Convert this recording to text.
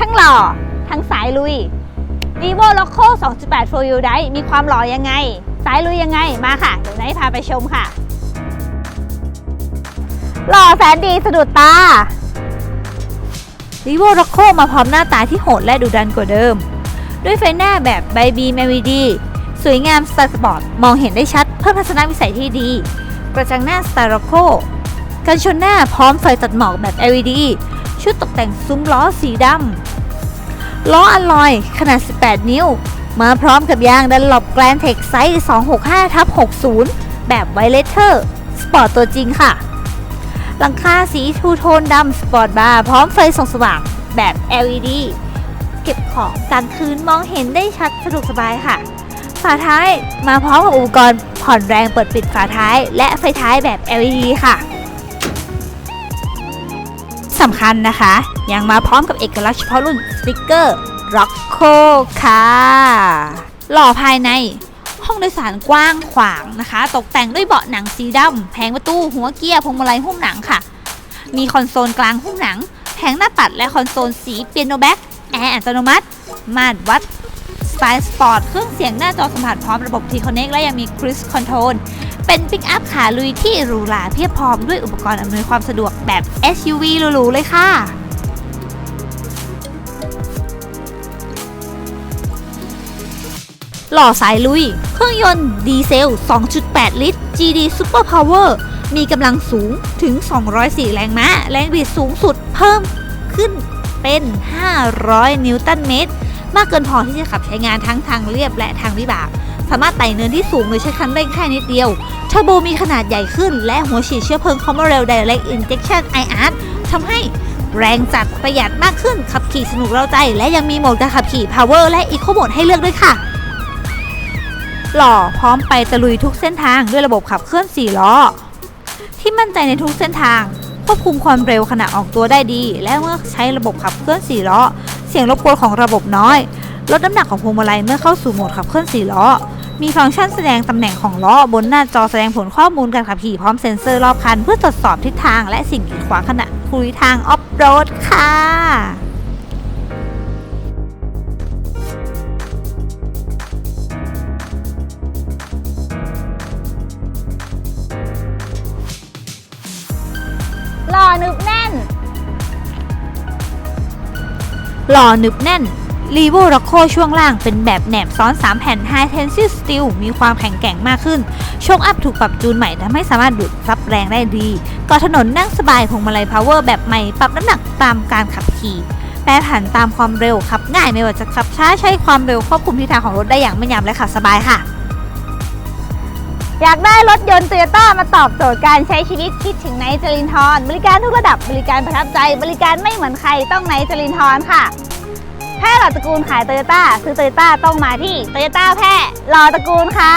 ทั้งหล่อ ทั้งสายลุย vivo loco 2.8 4 u Drive มีความหล่อยังไง สายลุยยังไง มาค่ะ เดี๋ยวนท์พาไปชมค่ะ หล่อแสนดีสะดุดตา vivo r o c o มาพร้อมหน้าตาที่โหดและดุดันกว่าเดิม ด้วยไฟหน้าแบบใบบีแมวีดีสวยงามสไตล์สปอร์ตมองเห็นได้ชัด เพิ่มทัศนวิสัยที่ดี กระจังหน้าสไตล์ r o c o กันชนหน้าพร้อมไฟตัดหมอกแบบ LED ชุดตกแต่งซุ้มล้อสีดำล้ออลลอยขนาด 18 นิ้ว มาพร้อมกับยางดันหลบแกรนเทคไซส์ 265ทับ60 แบบไวเลเทอร์สปอร์ตตัวจริงค่ะ หลังคาสีทูโทนดำสปอร์ตบาร์พร้อมไฟส่องสว่างแบบ LED เก็บของกลางคืนมองเห็นได้ชัดสะดวกสบายค่ะ ฝาท้ายมาพร้อมกับอุปกรณ์ผ่อนแรงเปิดปิดฝาท้าย และไฟท้ายแบบ LED ค่ะ สำคัญนะคะ ยังมาพร้อมกับเอกลักษณ์เฉพาะรุ่นสติกเกอร์ Rocco ค่ะ หล่อภายใน ห้องโดยสารกว้างขวางนะคะ ตกแต่งด้วยเบาะหนังสีดำแผงประตูหัวเกียร์พวงมาลัยหุ้มหนังค่ะ มีคอนโซลกลางหุ้มหนังแผงหน้าปัดและคอนโซลสีเปียโนแบ็กแอร์อัตโนมัติ มาตรวัดสไตล์สปอร์ต เครื่องเสียงหน้าจอสัมผัสพร้อมระบบ T-Connect และยังมี Cruise Control เป็นปิกอัพขาลุยที่หรูหราเพียบพร้อมด้วยอุปกรณ์อำนวยความสะดวกแบบ SUV หรูๆเลยค่ะหล่อสายลุย เครื่องยนต์ดีเซล 2.8 ลิตร GD Super Power มีกำลังสูงถึง 204 แรงม้า แรงบิดสูงสุดเพิ่มขึ้นเป็น 500 นิวตันเมตร มากเกินพอที่จะขับใช้งานทั้งทางเรียบและทางวิบาก สามารถไต่เนินที่สูงโดยใช้คันเร่งแค่นิดเดียวเทอร์โบมีขนาดใหญ่ขึ้น และหัวฉีดเชื้อเพลิงคอมเมอร์เรล Direct Injection IR ทำให้แรงจัดประหยัดมากขึ้นขับขี่สนุกเร้าใจ และยังมีโหมดการขับขี่ Power และ Eco Mode ให้เลือกด้วยค่ะ หล่อพร้อมไปตะลุยทุกเส้นทางด้วยระบบขับเคลื่อน 4 ล้อ ที่มั่นใจในทุกเส้นทางควบคุมความเร็วขณะออกตัวได้ดี และเมื่อใช้ระบบขับเคลื่อน 4 ล้อ เสียงรบกวนของระบบน้อย ลดน้ำหนักของพวงมาลัยเมื่อเข้าสู่โหมดขับเคลื่อน 4 ล้อ มีฟังก์ชันแสดงตำแหน่งของล้อบนหน้าจอแสดงผลข้อมูลการขับขี่พร้อมเซ็นเซอร์รอบคัน เพื่อตรวจสอบทิศทางและสิ่งกีดขวางขณะคุยทางออฟโรดค่ะหล่อหนึบแน่น หล่อหนึบแน่น r e v o r o c c o ช่วงล่างเป็นแบบแหนบซ้อน 3 แผ่น High Tensile Steel มีความแข็งแกร่งมากขึ้นโชคอัพถูกปรับจูนใหม่ทำให้สามารถดูดซับแรงได้ดีกาะถนนนั่งสบายพวงมาลัย Power แบบใหม่ ปรับน้ำหนักตามการขับขี่แปรผันตามความเร็วขับง่ายไม่ว่าจะขับช้าใช้ความเร็วควบคุมทิศทางของรถได้อย่างไม่ยำและขับสบายค่ะ อยากได้รถยนต์โตโยต้ามาตอบโจทย์การใช้ชีวิตคิดถึงไนท์จรินทร์บริการทุกระดับ บริการประทับใจ บริการไม่เหมือนใครต้องไนท์จรินทร์ค่ะ แพร่หล่อตระกูลขายโตโยต้าซื้อโตโยต้าต้องมาที่โตโยต้าแพร่หล่อตระกูลค่ะ